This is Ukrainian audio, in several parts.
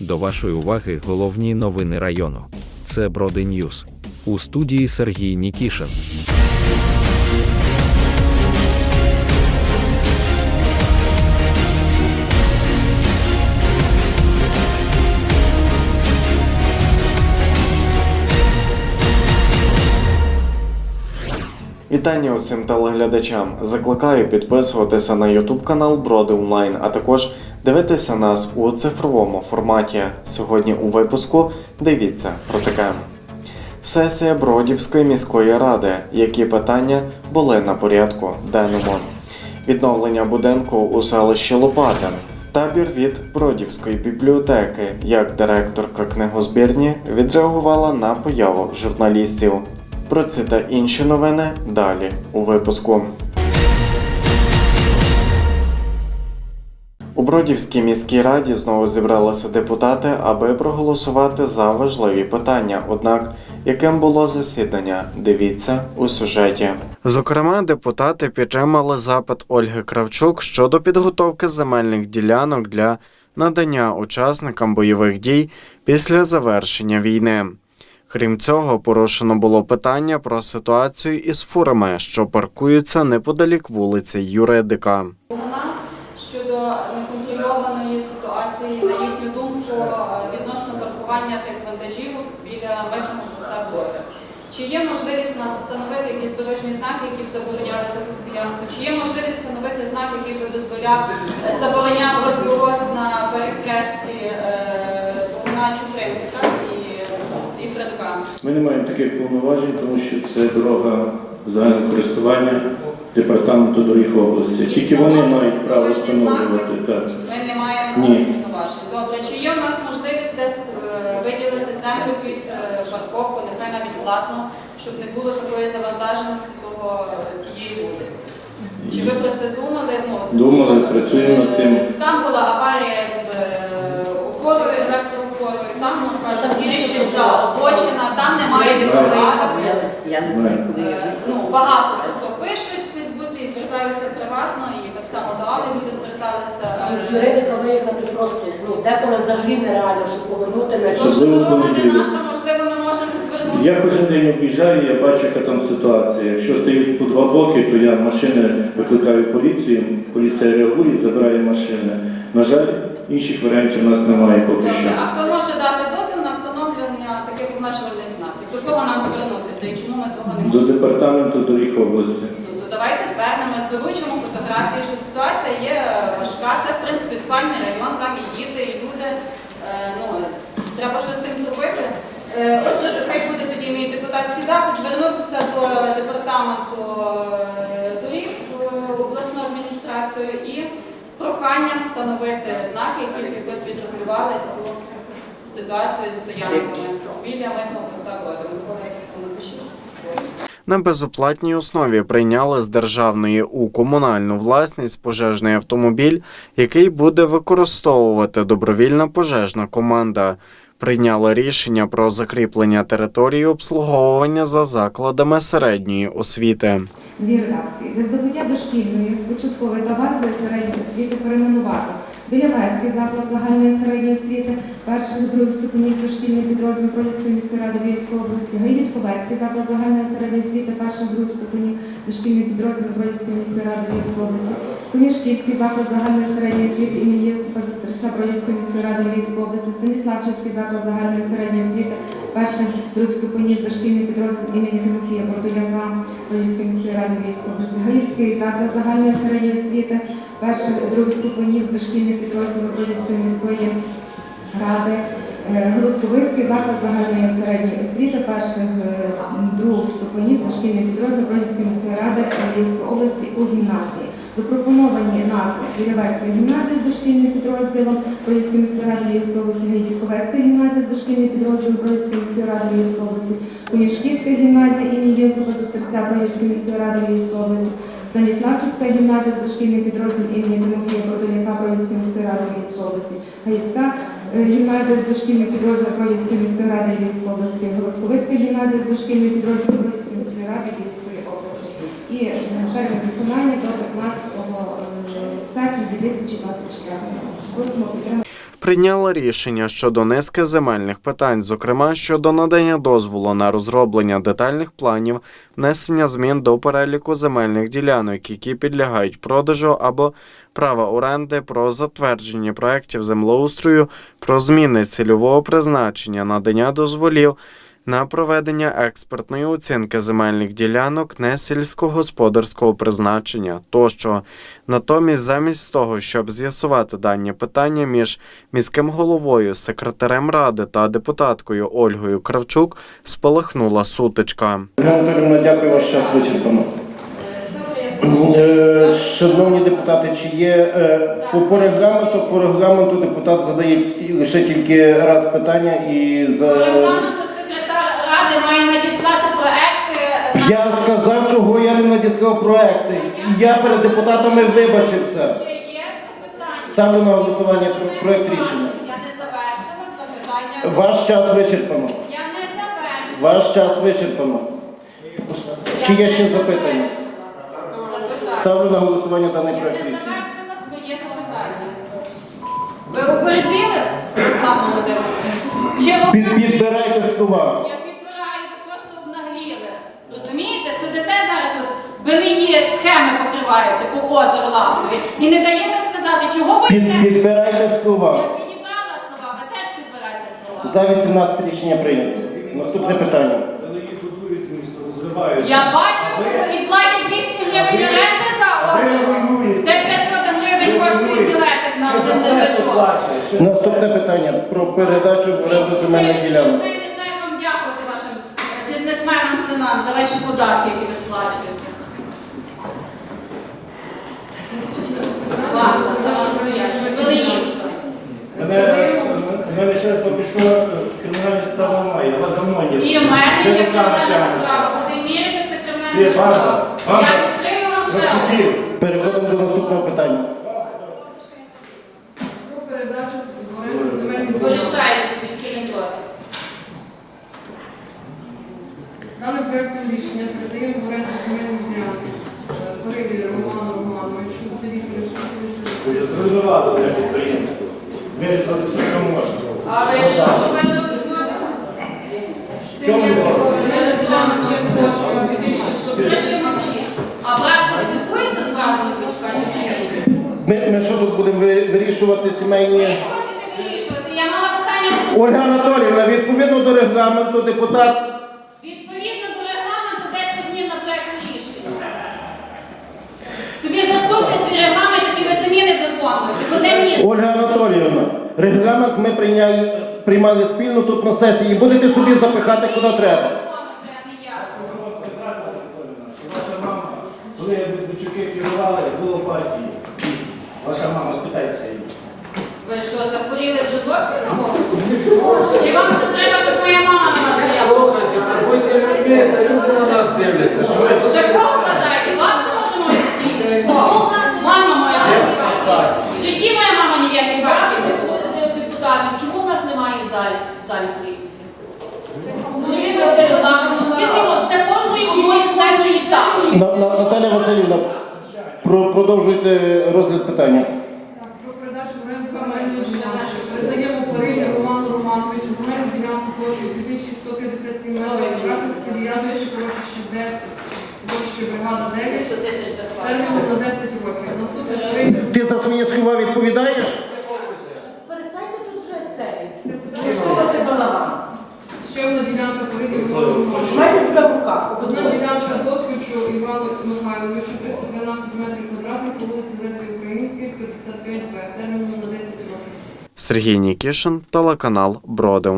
До вашої уваги головні новини району. Це Броди Ньюс. У студії Сергій Нікішин. Вітання усім телеглядачам. Закликаю підписуватися на YouTube канал Броди Онлайн, а також дивитися нас у цифровому форматі. Сьогодні у випуску дивіться про таке. Сесія Бродівської міської ради. Які питання були на порядку денному? Відновлення будинку у селищі Лопатин. Табір від Бродівської бібліотеки, як директорка книгозбірні відреагувала на появу журналістів. Про це та інші новини далі у випуску. У Бродівській міській раді знову зібралися депутати, аби проголосувати за важливі питання. Однак, яким було засідання, дивіться у сюжеті. Зокрема, депутати підтримали запит Ольги Кравчук щодо підготовки земельних ділянок для надання учасникам бойових дій після завершення війни. Крім цього, порушено було питання про ситуацію із фурами, що паркуються неподалік вулиці Юридика. Неконтрольованої ситуації, на їхню думку, відносно паркування тих вантажів біля митного поста Броди. Чи є можливість у нас встановити якісь дорожні знаки, які б забороняли таку стоянку? Чи є можливість встановити знак, який би дозволяв е, забороняв розворот на перехресті е, на Чупринки, і, і Фредка? Ми не маємо таких повноважень, тому що це дорога загального користування департаменту доріг області. Тільки вони мають право встановлювати. Так. Ми не маємо Ні. повноважень. Добре, чи є у нас можливість десь е, виділити землю під е, парковку, нехай навіть платно, щоб не було такої завантаженості того е, тієї вулиці? Чи ви про це думали? Ну, тому Думали, що, працюємо над тим. е, Там була аварія з е, опорою, електроопорою, там, скажімо, тріщиться обочина, там немає. Я не знаю, Е, Ну, багато хто пишуть в Фейсбуці і звертаються приватно, і так само до Али люди зверталися. З юридика виїхати просто ну, деколи взагалі нереально, щоб повернути на Тому що Особливо не наша, можливо, ми можемо звернути. Я кожен день об'їжджаю, я бачу, яка там ситуація. Якщо стоїть по два боки, то я машини викликаю поліцію, поліція реагує, забирає машини. На жаль, інших варіантів у нас немає поки що. Добре, а хто може дати дозвіл на встановлення таких обмежувальних знаків? До кого нам звернутися і чому ми того не До можемо? департаменту доріг області. То давайте звернемось, доручимо фотографії, що ситуація є важка. Це, в принципі, спальний район, там і діти, і люди. Е, ну, треба щось з тим зробити. Е, отже, хай буде тоді мій депутатський запит, звернутися до департаменту е, доріг в обласну адміністрацію і з проханням встановити знаки, які б якось відрегулювали цю ситуацію з стоянками біля митного поста воду. Микола, назвичай. На безоплатній основі прийняли з державної у комунальну власність пожежний автомобіль, який буде використовувати добровільна пожежна команда. Прийняли рішення про закріплення території обслуговування за закладами середньої освіти. Дві редакції. Для здобуття дошкільної, початкової та базової середньої освіти перейменувати Білявецький заклад загальної середньої освіти, перших других ступенів дошкільний підрозділ Проліської міської ради Львівської області, Гайдітковецький заклад загальної середньої освіти, перших других ступенів дошкільний підрозділ Проліської міської ради Львівської області, Конюшківський заклад загальної середньої освіти імені Євсипа Сестриця Проліської міської ради Львівської області, Станіславчівський заклад загальної середньої освіти, перших других ступенів дошкільний підрозділ імені Тимофія Бортоляка Львівської міської ради області, Гаївський заклад загальної середньої освіти, перших других ступенів дошкільний підрозділ Львівської міської ради, е, Голосковицький заклад загальної середньої освіти, перших е, других ступенів дошкільний підрозділ Бродівської міської ради Львівської області у гімназії. Запропоновані назви Білявецька гімназія з дошкільним підрозділом Бродівської міської ради Львівської області, Гайдіковецька гімназія з дошкільним підрозділом Бродівської міської ради Львівської області, Конюшківська гімназія імені Йосипа Сестерця Бродівської міської ради Львівської області, Станіславчицька гімназія з дошкільним підрозділом імені Тимофія Продоляка Бродівської міської ради Львівської області, Гаївська е, гімназія з дошкільним підрозділом Бродівської міської ради Львівської області, Голосковицька гімназія з дошкільним підрозділом Бродівської міської ради Львівської області. І е, термін виконання до 15 серпня 2024 року. Просимо підтримати. Прийняла рішення щодо низки земельних питань, зокрема щодо надання дозволу на розроблення детальних планів, внесення змін до переліку земельних ділянок, які підлягають продажу або права оренди, про затвердження проєктів землеустрою, про зміни цільового призначення, надання дозволів на проведення експертної оцінки земельних ділянок не сільськогосподарського призначення тощо. Натомість, замість того, щоб з'ясувати дані питання між міським головою, секретарем ради та депутаткою Ольгою Кравчук, спалахнула сутичка. Ірина Анатоліївна, дякую, ваш час вичерпано. Е. Шановні депутати, чи є е, по, по регламенту, по регламенту депутат задає лише тільки раз питання і за регламенту секретар ради має надіслати проекти. на- я сказав, чого я не надіслав проекти. І я перед депутатами вибачився. Чи є запитання? Ставлю на голосування про- проект рішення. Я не завершила запитання. Ваш час вичерпано. Я не завершила. Ваш час вичерпано. Чи є ще запитання? Запитання. Ставлю на голосування даний Я проект не рішення. завершила своє запитання. Ви оперезили, Руслан Володимирович? Чи Під, обнагліли? підбирайте слова. Я підбираю, ви просто обнагліли. Розумієте? Сидите зараз тут, белиї схеми покриваєте по озеру Лаврові і не даєте сказати, чого Під, боїтеся. підбирайте Я слова. підібрала слова, ви теж підбирайте слова. За 18 рішення прийнято. Наступне питання. Я бачу, і платять 200 гривень оренди за озеро. Де 500 гривень коштує білетик на один дежачок. Наступне питання про передачу в оренду земельних ділянок. Я не знаю, як вам дякувати вашим синам за ваші податки, які ви сплачуєте. Белиївство. Мене, мене ще поки що кримінальна справа немає, я вас давно не І в мене є кримінальна справа. Буде міритися кримінальні банда. Я відкрию вам ще. Переходимо до наступного питання. Про передачу в оренду земельних ділянок. Порішайте свідки не проти. Даним проектом рішення передаємо в оренду земельних ділянок е, Пориві Роману Романовичу, селі Полюшки, Зруйнували для підприємства. Вирішили все, що можна. А ви що зробили? Чому не зробили? Прошу мовчи. А Баша спілкується з вами, дочка, чи ні? Ми, ми що тут будемо ви- вирішувати Ви сімейні? хочете вирішувати? Я мала питання до Ольга Анатоліївна, відповідно до регламенту, депутат Відповідно до регламенту 10 днів на проект рішення. Собі засуньте свій регламент, який ви самі не виконуєте. Ольга Анатоліївна, регламент ми прийняли, приймали спільно тут на сесії. Будете собі запихати куди треба. Можу вам сказати, Анатоліна, що ваша мама, коли Медведчуки керували, було партії. Ваша мама, спитайте її. Ви що, захворіли вже зовсім на голову? Чи вам ще треба, щоб моя мама? Будьте людьми, та люди на нас дивляться. Що ви тут? Кого задайте? Ладно, може моя Кого? Мама моя. В житті моя мама ніяких партій не була. депутатів. Чому в нас немає в залі в залі поліції? Ну, це кожної одної сесії так. На, на, Наталя Васильівна, продовжуйте розгляд питання. Так, про передачу в оренду земельної ділянки. Передаємо Пориві Роману Романовичу земельну ділянку площею 2157 метрів квадратних в селі Ядовичі, Коротище, де площа бригада 9, 100 тисяч зарплати. терміном на 10 років. Наступне прийде Ти за свої слова відповідаєш? Перестаньте тут вже це. Влаштовувати балаган. ще одна ділянка Романовичу. Тримайте себе в руках. Одна ділянка досвідчу Івану Михайловичу 313 метрів квадратних по вулиці Лесі Українки, 55Б, терміном на 10 років. Сергій Нікішин, телеканал Броди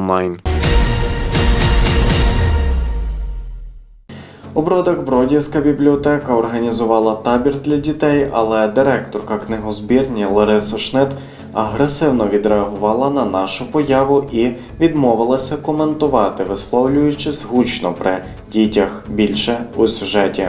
У Бродах Бродівська бібліотека організувала табір для дітей, але директорка книгозбірні Лариса Шнет агресивно відреагувала на нашу появу і відмовилася коментувати, висловлюючись гучно при дітях більше у сюжеті.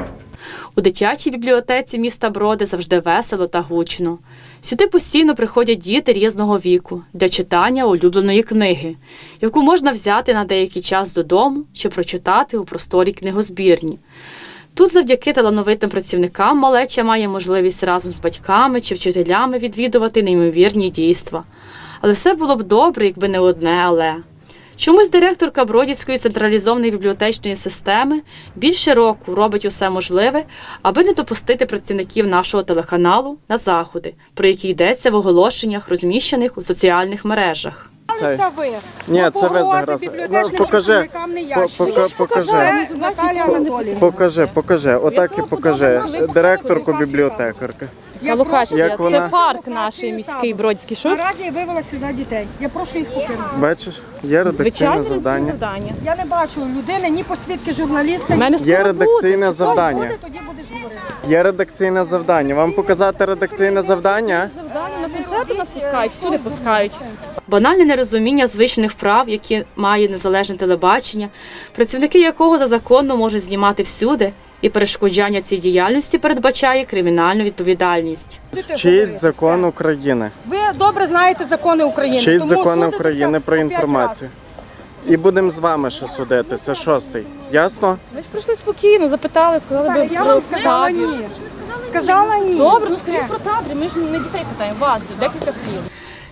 У дитячій бібліотеці міста Броди завжди весело та гучно. Сюди постійно приходять діти різного віку для читання улюбленої книги, яку можна взяти на деякий час додому чи прочитати у просторі книгозбірні. Тут завдяки талановитим працівникам малеча має можливість разом з батьками чи вчителями відвідувати неймовірні дійства. Але все було б добре, якби не одне але. Чомусь директорка Бродівської централізованої бібліотечної системи більше року робить усе можливе, аби не допустити працівників нашого телеканалу на заходи, про які йдеться в оголошеннях, розміщених у соціальних мережах. Це... Це ви. Ні, Ну, це ви зараз. Ну, покажи. По- пока- покажи. Це Анатоліївна. Покажи, покажи. Отак і покажи. Директорку бібліотекарки. Я прошу- Як вона? парк наш міський Бродський. Радія вивела сюди дітей. Я прошу їх покинути. Бачиш, є редакційне завдання. Я не бачу людини, ні посвідки журналіста. Мене Є редакційне завдання. Буде, тоді будеш говорити. Є редакційне завдання. Вам показати редакційне завдання? Банальне нерозуміння звичних прав, які має незалежне телебачення, працівники якого за законом можуть знімати всюди, і перешкоджання цій діяльності передбачає кримінальну відповідальність. Вчіть закон України. Ви добре знаєте закони України. Вчіть закони України про інформацію. І будемо з вами ще судити. Це шостий. Ясно? Ми ж прийшли спокійно, запитали, сказали разів. Я вам сказала ні. Сказала ні. Добре, ну скажіть про табір. Ми ж не дітей питаємо, вас декілька слів.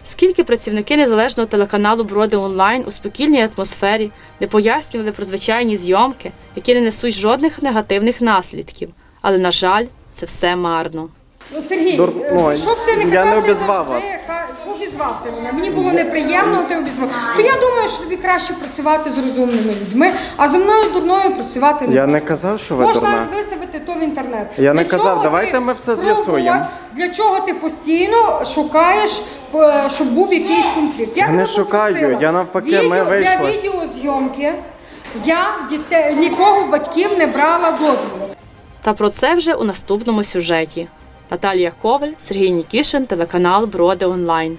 Скільки працівники незалежного телеканалу Броди онлайн у спокійній атмосфері не пояснювали про звичайні зйомки, які не несуть жодних негативних наслідків. Але, на жаль, це все марно. Ну, Сергій, Дур- е, ну, що б ти не я казав, не ти обізвав завжди ка- Обізвав ти мене. Мені було неприємно, ти обізвав. То я думаю, що тобі краще працювати з розумними людьми, а зі мною дурною працювати не Я можна. не казав, що ви Можна дурна. навіть виставити то в інтернет. Я не Для казав, чого давайте ти ми все з'ясуємо. Для чого ти постійно шукаєш, е, щоб був якийсь конфлікт? Я тебе не шукаю, попросила. я навпаки, ми Відео- вийшли. Для відеозйомки я в дітей нікого в батьків не брала дозволу. Та про це вже у наступному сюжеті. Наталія Коваль, Сергій Нікішин, телеканал Броди онлайн.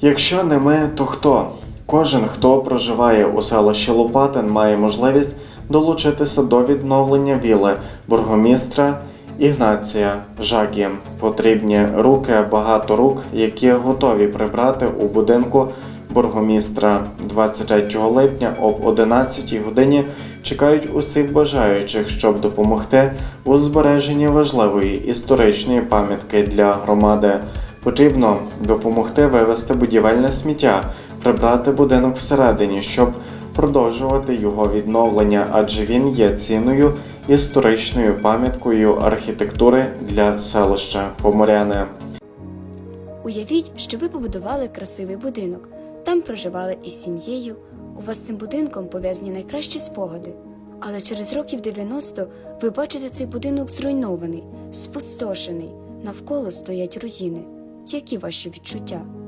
Якщо не ми, то хто? Кожен, хто проживає у селищі Лопатин, має можливість долучитися до відновлення віли бургомістра Ігнація Жагі. Потрібні руки, багато рук, які готові прибрати у будинку бургомістра 23 липня об 11 годині. Чекають усіх бажаючих, щоб допомогти у збереженні важливої історичної пам'ятки для громади. Потрібно допомогти вивезти будівельне сміття, прибрати будинок всередині, щоб продовжувати його відновлення, адже він є цінною історичною пам'яткою архітектури для селища Поморяни. Уявіть, що ви побудували красивий будинок, там проживали із сім'єю, у вас з цим будинком пов'язані найкращі спогади. Але через років 90 ви бачите цей будинок зруйнований, спустошений, навколо стоять руїни. Які ваші відчуття?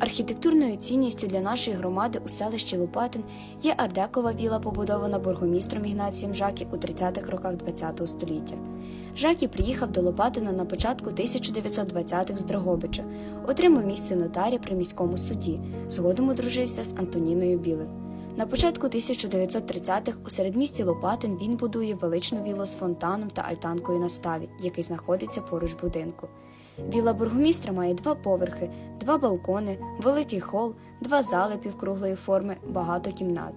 Архітектурною цінністю для нашої громади у селищі Лопатин є ардекова віла, побудована бургомістром Ігнацієм Жакі у 30-х роках ХХ століття. Жакі приїхав до Лопатина на початку 1920-х з Дрогобича, отримав місце нотаря при міському суді, згодом одружився з Антоніною Білик. На початку 1930-х у середмісті Лопатин він будує величну віллу з фонтаном та альтанкою на ставі, який знаходиться поруч будинку. Віла бургомістра має два поверхи, два балкони, великий хол, два зали півкруглої форми, багато кімнат.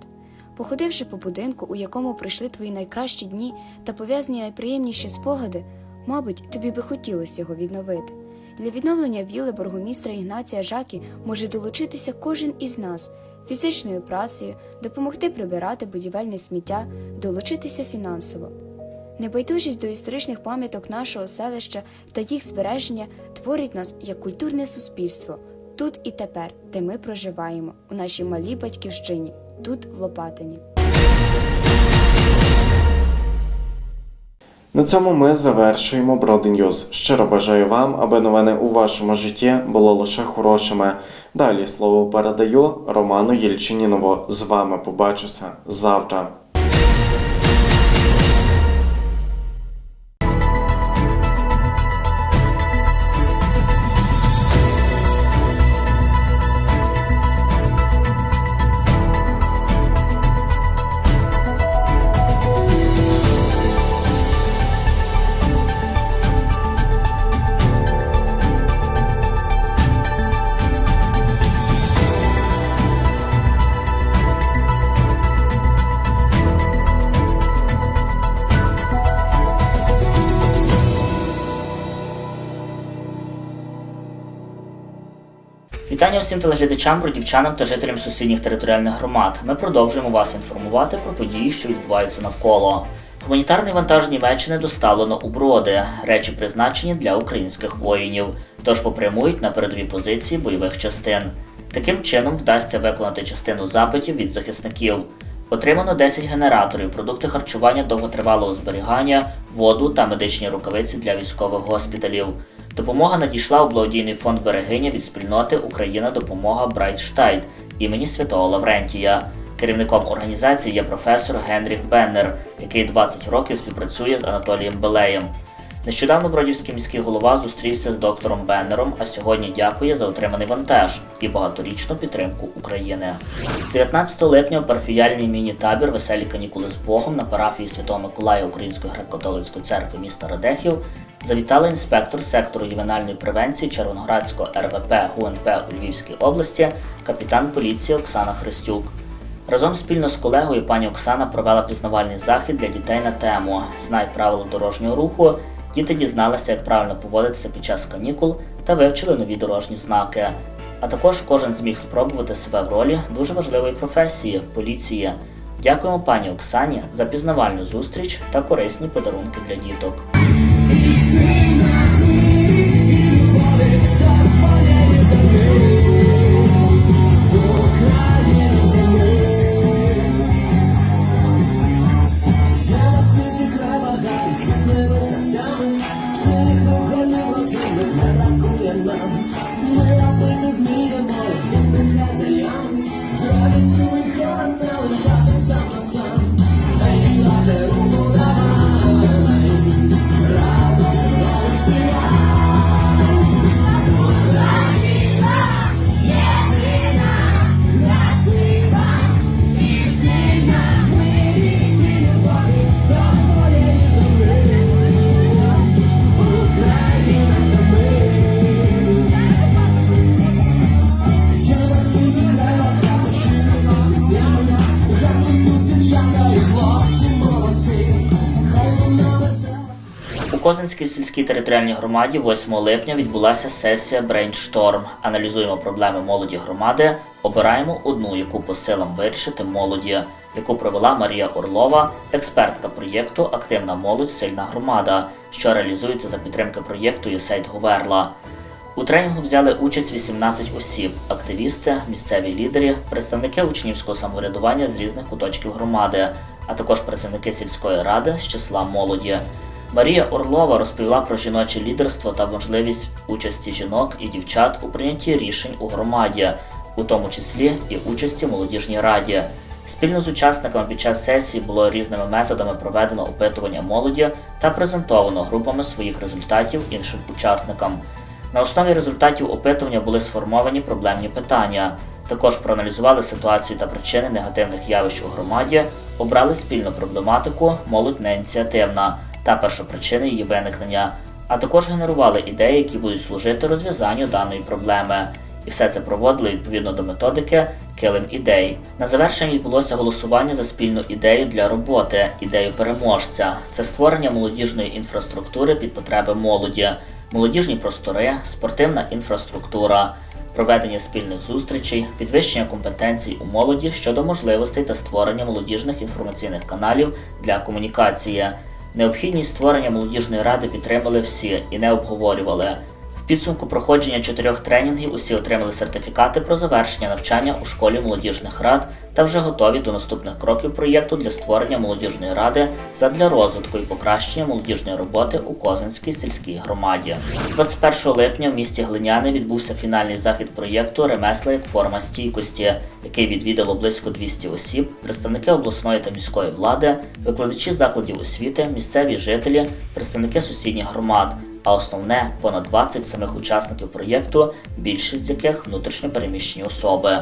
Походивши по будинку, у якому прийшли твої найкращі дні та пов'язані найприємніші спогади, мабуть, тобі би хотілося його відновити. Для відновлення віли бургомістра Ігнація Жакі може долучитися кожен із нас фізичною працею, допомогти прибирати будівельне сміття, долучитися фінансово. Небайдужість до історичних пам'яток нашого селища та їх збереження творить нас як культурне суспільство тут і тепер, де ми проживаємо, у нашій малій батьківщині, тут в Лопатині. На цьому ми завершуємо Ньюз. Щиро бажаю вам, аби новини у вашому житті були лише хорошими. Далі слово передаю Роману Єльчинінову. З вами побачуся завтра. Вітання всім телеглядачам, бродівчанам та жителям сусідніх територіальних громад. Ми продовжуємо вас інформувати про події, що відбуваються навколо. Гуманітарний вантаж Німеччини доставлено у броди, речі призначені для українських воїнів, тож попрямують на передові позиції бойових частин. Таким чином вдасться виконати частину запитів від захисників. Отримано 10 генераторів, продукти харчування довготривалого зберігання, воду та медичні рукавиці для військових госпіталів. Допомога надійшла у благодійний фонд Берегиня від спільноти Україна допомога Брайтштайт імені Святого Лаврентія. Керівником організації є професор Генріх Беннер, який 20 років співпрацює з Анатолієм Белеєм. Нещодавно Бродівський міський голова зустрівся з доктором Беннером, а сьогодні дякує за отриманий вантаж і багаторічну підтримку України. 19 липня в парафіяльній міні-табір Веселі канікули з Богом на парафії Святого Миколая Української греко-католицької церкви міста Радехів завітала інспектор сектору ювенальної превенції Червоноградського РВП ГУНП у Львівській області, капітан поліції Оксана Христюк. Разом спільно з колегою пані Оксана провела пізнавальний захід для дітей на тему Знай правила дорожнього руху. Діти дізналися, як правильно поводитися під час канікул та вивчили нові дорожні знаки. А також кожен зміг спробувати себе в ролі дуже важливої професії поліції. Дякуємо пані Оксані за пізнавальну зустріч та корисні подарунки для діток. У сільській територіальній громаді 8 липня відбулася сесія Брейншторм. Аналізуємо проблеми молоді громади, обираємо одну, яку по силам вирішити молоді, яку провела Марія Орлова, експертка проєкту Активна молодь, сильна громада, що реалізується за підтримки проєкту «Єсейд Говерла. У тренінгу взяли участь 18 осіб: активісти, місцеві лідери, представники учнівського самоврядування з різних куточків громади, а також працівники сільської ради з числа молоді. Марія Орлова розповіла про жіноче лідерство та можливість участі жінок і дівчат у прийнятті рішень у громаді, у тому числі і участі в молодіжній раді. Спільно з учасниками під час сесії було різними методами проведено опитування молоді та презентовано групами своїх результатів іншим учасникам. На основі результатів опитування були сформовані проблемні питання. Також проаналізували ситуацію та причини негативних явищ у громаді, обрали спільну проблематику молодь не ініціативна та першопричини її виникнення, а також генерували ідеї, які будуть служити розв'язанню даної проблеми. І все це проводили відповідно до методики Килим ідей. На завершення відбулося голосування за спільну ідею для роботи, ідею переможця. Це створення молодіжної інфраструктури під потреби молоді, молодіжні простори, спортивна інфраструктура, проведення спільних зустрічей, підвищення компетенцій у молоді щодо можливостей та створення молодіжних інформаційних каналів для комунікації. Необхідність створення молодіжної ради підтримали всі і не обговорювали. Підсумку проходження чотирьох тренінгів усі отримали сертифікати про завершення навчання у школі молодіжних рад та вже готові до наступних кроків проєкту для створення молодіжної ради задля розвитку і покращення молодіжної роботи у Козинській сільській громаді. 21 липня в місті Глиняни відбувся фінальний захід проєкту Ремесла як форма стійкості, який відвідало близько 200 осіб, представники обласної та міської влади, викладачі закладів освіти, місцеві жителі, представники сусідніх громад. А основне понад 20 самих учасників проєкту, більшість з яких внутрішньо переміщені особи.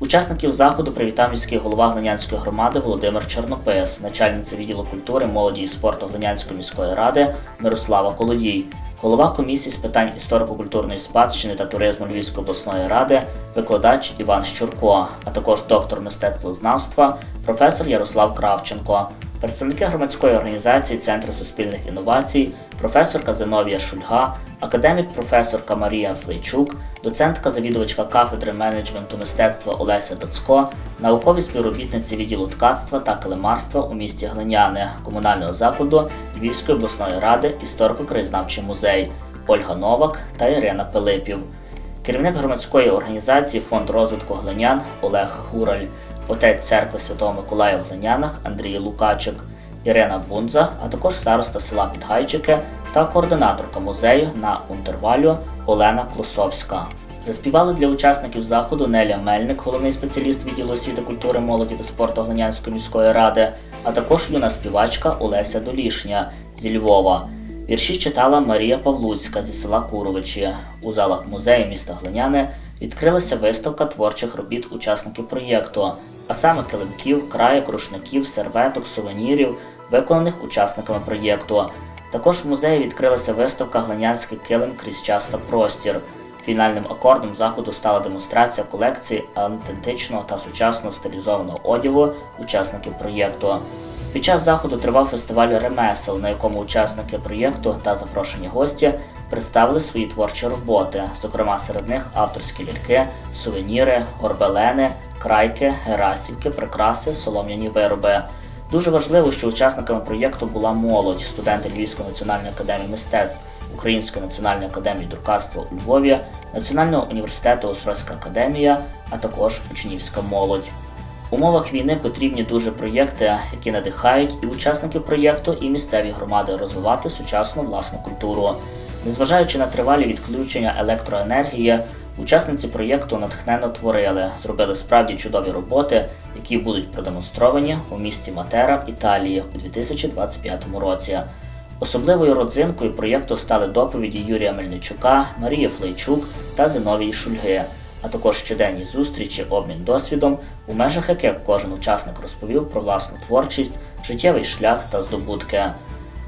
Учасників заходу привітав міський голова Глинянської громади Володимир Чорнопис, начальниця відділу культури, молоді і спорту Глинянської міської ради Мирослава Колодій, голова комісії з питань історико-культурної спадщини та туризму Львівської обласної ради, викладач Іван Щурко, а також доктор мистецтвознавства, професор Ярослав Кравченко. Представники громадської організації Центру суспільних інновацій, професорка Зиновія Шульга, академік професорка Марія Флейчук, доцентка завідувачка кафедри менеджменту мистецтва Олеся Дацько, наукові співробітниці відділу ткацтва та килимарства у місті Глиняне, комунального закладу Львівської обласної ради, історико-краєзнавчий музей Ольга Новак та Ірина Пилипів. Керівник громадської організації Фонд розвитку глинян Олег Гураль, отець церкви Святого Миколая в Глинянах Андрій Лукачик, Ірина Бунза, а також староста села Підгайчики та координаторка музею на Унтервалю Олена Клосовська. Заспівали для учасників заходу Неля Мельник, головний спеціаліст відділу освіти, культури, молоді та спорту Глинянської міської ради, а також юна співачка Олеся Долішня зі Львова. Вірші читала Марія Павлуцька зі села Куровичі. У залах музею міста Глиняне відкрилася виставка творчих робіт учасників проєкту, а саме килимків, краєк, рушників, серветок, сувенірів, виконаних учасниками проєкту. Також в музеї відкрилася виставка Глинянський килим крізь час та простір. Фінальним акордом заходу стала демонстрація колекції автентичного та сучасного стилізованого одягу учасників проєкту. Під час заходу тривав фестиваль ремесел, на якому учасники проєкту та запрошені гості представили свої творчі роботи, зокрема серед них авторські ляльки, сувеніри, горбелени, крайки, герасівки, прикраси, солом'яні вироби. Дуже важливо, що учасниками проєкту була молодь, студенти Львівської національної академії мистецтв, Української національної академії друкарства у Львові, Національного університету Острозька академія, а також учнівська молодь. В умовах війни потрібні дуже проєкти, які надихають і учасників проєкту, і місцеві громади розвивати сучасну власну культуру. Незважаючи на тривалі відключення електроенергії, учасниці проєкту натхненно творили, зробили справді чудові роботи, які будуть продемонстровані у місті Матера в Італії у 2025 році. Особливою родзинкою проєкту стали доповіді Юрія Мельничука, Марії Флейчук та Зиновії Шульги, а також щоденні зустрічі, обмін досвідом, у межах яких кожен учасник розповів про власну творчість, життєвий шлях та здобутки.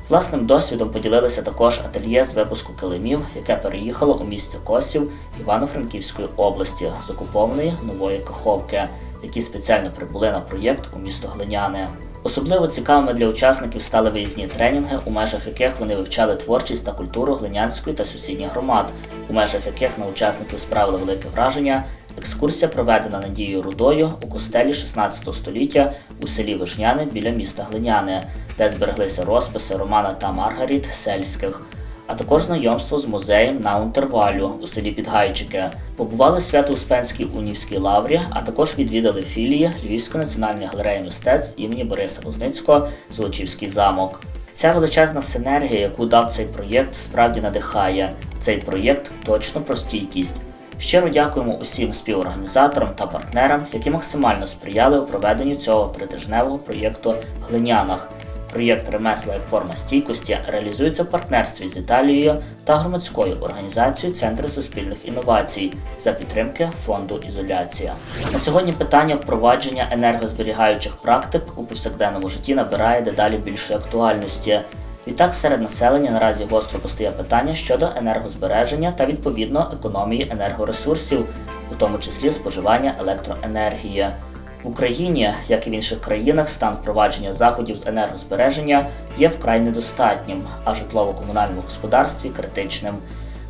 Власним досвідом поділилися також ательє з випуску килимів, яке переїхало у місто Косів Івано-Франківської області з окупованої нової Каховки, які спеціально прибули на проєкт у місто Глиняне. Особливо цікавими для учасників стали виїзні тренінги, у межах яких вони вивчали творчість та культуру глинянської та сусідніх громад, у межах яких на учасників справили велике враження. Екскурсія проведена Надією Рудою у костелі 16 століття у селі Вишняне біля міста Глиняне, де збереглися розписи Романа та Маргаріт Сельських, а також знайомство з музеєм на Унтервалю у селі Підгайчики. Побували Свято-Успенській унівській лаврі, а також відвідали філії Львівської національної галереї мистецтв імені Бориса Возницького Золочівський замок. Ця величезна синергія, яку дав цей проєкт, справді надихає. Цей проєкт точно про стійкість. Щиро дякуємо усім співорганізаторам та партнерам, які максимально сприяли у проведенню цього тритижневого проєкту в Глинянах. Проєкт Ремесла як форма стійкості реалізується в партнерстві з Італією та громадською організацією Центри суспільних інновацій за підтримки фонду Ізоляція. На сьогодні питання впровадження енергозберігаючих практик у повсякденному житті набирає дедалі більшої актуальності. Відтак серед населення наразі гостро постає питання щодо енергозбереження та відповідно економії енергоресурсів, у тому числі споживання електроенергії. В Україні, як і в інших країнах, стан впровадження заходів з енергозбереження є вкрай недостатнім, а житлово-комунальному господарстві критичним.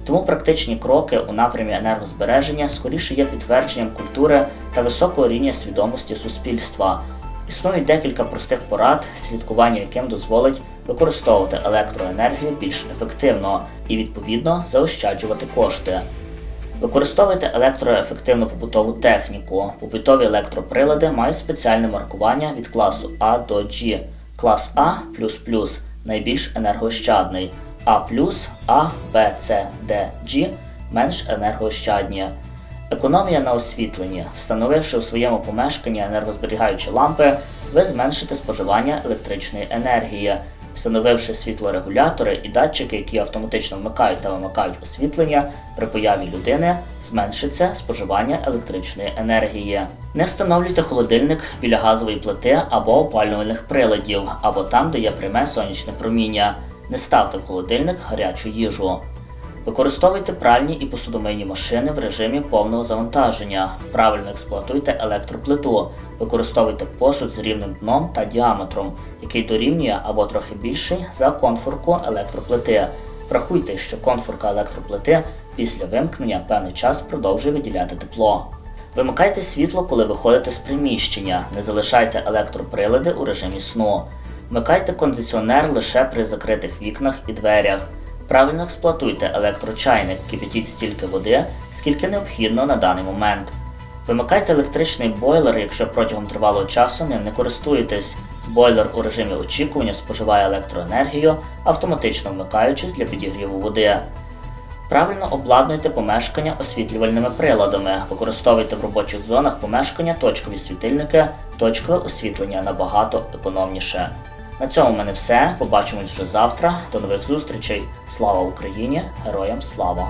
Тому практичні кроки у напрямі енергозбереження скоріше є підтвердженням культури та високого рівня свідомості суспільства. Існують декілька простих порад, слідкування яким дозволить використовувати електроенергію більш ефективно і відповідно заощаджувати кошти. Використовуйте електроефективну побутову техніку. Побутові електроприлади мають спеціальне маркування від класу А до G. Клас А найбільш енергоощадний, А А, Б, С, Д, G менш енергоощадні. Економія на освітленні. Встановивши у своєму помешканні енергозберігаючі лампи, ви зменшите споживання електричної енергії. Встановивши світлорегулятори і датчики, які автоматично вмикають та вимикають освітлення, при появі людини зменшиться споживання електричної енергії. Не встановлюйте холодильник біля газової плити або опалювальних приладів, або там, де є пряме сонячне проміння. Не ставте в холодильник гарячу їжу. Використовуйте пральні і посудомийні машини в режимі повного завантаження. Правильно експлуатуйте електроплиту. Використовуйте посуд з рівним дном та діаметром, який дорівнює або трохи більший за конфорку електроплити. Врахуйте, що конфорка електроплити після вимкнення певний час продовжує виділяти тепло. Вимикайте світло, коли виходите з приміщення. Не залишайте електроприлади у режимі сну. Вмикайте кондиціонер лише при закритих вікнах і дверях. Правильно експлуатуйте електрочайник, кипятіть стільки води, скільки необхідно на даний момент. Вимикайте електричний бойлер, якщо протягом тривалого часу ним не користуєтесь. Бойлер у режимі очікування споживає електроенергію, автоматично вмикаючись для підігріву води. Правильно обладнуйте помешкання освітлювальними приладами. Використовуйте в робочих зонах помешкання точкові світильники, точкове освітлення набагато економніше. На цьому в мене все. Побачимось вже завтра. До нових зустрічей. Слава Україні! Героям слава!